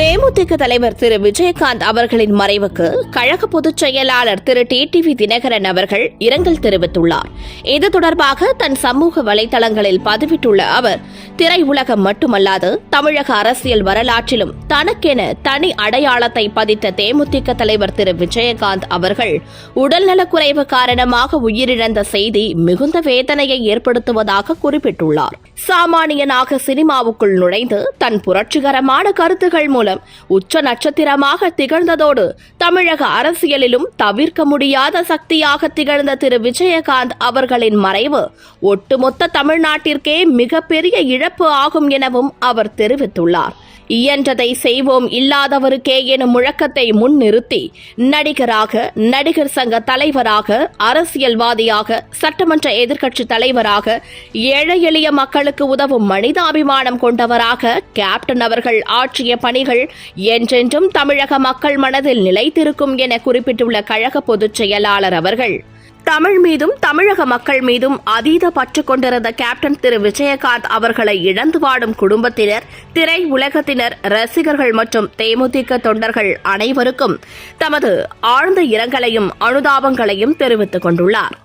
தேமுதிக தலைவர் திரு விஜயகாந்த் அவர்களின் மறைவுக்கு கழக பொதுச் செயலாளர் திரு டி டிவி தினகரன் அவர்கள் இரங்கல் தெரிவித்துள்ளார். இது தொடர்பாக தன் சமூக வலைதளங்களில் பதிவிட்டுள்ள அவர் திரையுலகம் மட்டுமல்லாது தமிழக அரசியல் வரலாற்றிலும் தனக்கென தனி அடையாளத்தை பதித்த தேமுதிக தலைவர் திரு விஜயகாந்த் அவர்கள் உடல்நலக்குறைவு காரணமாக உயிரிழந்த செய்தி மிகுந்த வேதனையை ஏற்படுத்துவதாக குறிப்பிட்டுள்ளார். சாமானியனாக சினிமாவுக்குள் நுழைந்து தன் புரட்சிகரமான கருத்துகள் மூலம் உச்ச நட்சத்திரமாக திகழ்ந்ததோடு தமிழக அரசியலிலும் தவிர்க்க முடியாத சக்தியாக திகழ்ந்த திரு விஜயகாந்த் அவர்களின் மறைவு ஒட்டுமொத்த தமிழ்நாட்டிற்கே மிகப்பெரிய இழப்பு ஆகும் எனவும் அவர் தெரிவித்துள்ளார். இயன்றதை செய்வோம் இல்லாதவருக்கே எனும் முழக்கத்தை முன்னிறுத்தி நடிகராக நடிகர் சங்க தலைவராக அரசியல்வாதியாக சட்டமன்ற எதிர்க்கட்சி தலைவராக ஏழை எளிய மக்களுக்கு உதவும் மனிதாபிமானம் கொண்டவராக கேப்டன் அவர்கள் ஆற்றிய பணிகள் என்றென்றும் தமிழக மக்கள் மனதில் நிலைத்திருக்கும் என குறிப்பிட்டுள்ள கழக பொதுச் செயலாளர் அவர்கள். தமிழ் மீதும் தமிழக மக்கள் மீதும் அதீத பற்று கொண்டிருந்த கேப்டன் திரு. விஜயகாந்த் அவர்களை இழந்து வாடும் குடும்பத்தினர் திரை உலகத்தினர் ரசிகர்கள் மற்றும் தேமுதிக தொண்டர்கள் அனைவருக்கும் தமது ஆழ்ந்த இரங்கலையும் அனுதாபங்களையும் தெரிவித்துக் கொண்டுள்ளார்.